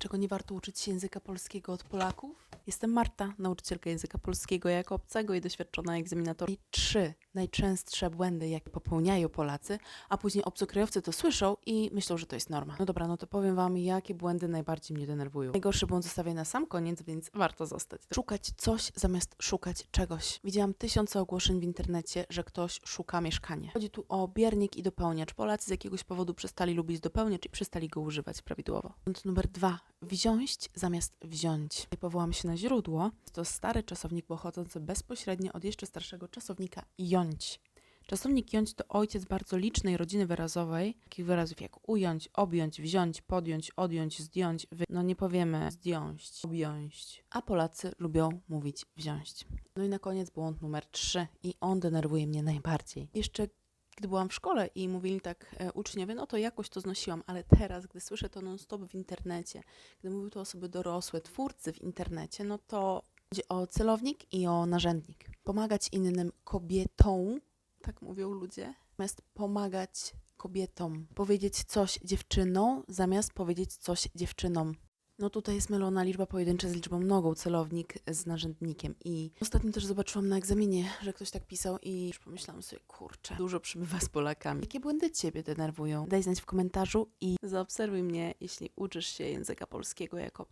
Dlaczego nie warto uczyć się języka polskiego od Polaków? Jestem Marta, nauczycielka języka polskiego jako obcego i doświadczona egzaminator. I trzy najczęstsze błędy, jakie popełniają Polacy, a później obcokrajowcy to słyszą i myślą, że to jest norma. No dobra, no to powiem wam, jakie błędy najbardziej mnie denerwują. Najgorszy błąd zostawię na sam koniec, więc warto zostać. Szukać coś zamiast szukać czegoś. Widziałam tysiące ogłoszeń w internecie, że ktoś szuka mieszkania. Chodzi tu o biernik i dopełniacz. Polacy z jakiegoś powodu przestali lubić dopełniacz i przestali go używać prawidłowo. Błąd numer dwa. Wziąć zamiast wziąć. I powołam się na źródło. To stary czasownik pochodzący bezpośrednio od jeszcze starszego czasownika jąć. Czasownik jąć to ojciec bardzo licznej rodziny wyrazowej, takich wyrazów jak ująć, objąć, wziąć, podjąć, odjąć, zdjąć. Wy... No nie powiemy zdjąć, objąć. A Polacy lubią mówić wziąć. No i na koniec błąd numer trzy i on denerwuje mnie najbardziej. Jeszcze gdy byłam w szkole i mówili tak e, uczniowie, no to jakoś to znosiłam, ale teraz, gdy słyszę to non-stop w internecie, gdy mówią to osoby dorosłe, twórcy w internecie, no to chodzi o celownik i o narzędnik. Pomagać innym kobietom, tak mówią ludzie, zamiast pomagać kobietom. Powiedzieć coś dziewczyną, zamiast powiedzieć coś dziewczynom. No tutaj jest mylona liczba pojedyncza z liczbą mnogą, celownik z narzędnikiem. I ostatnio też zobaczyłam na egzaminie, że ktoś tak pisał i już pomyślałam sobie, kurczę, dużo przybywa z Polakami. Jakie błędy Ciebie denerwują? Daj znać w komentarzu i zaobserwuj mnie, jeśli uczysz się języka polskiego jako.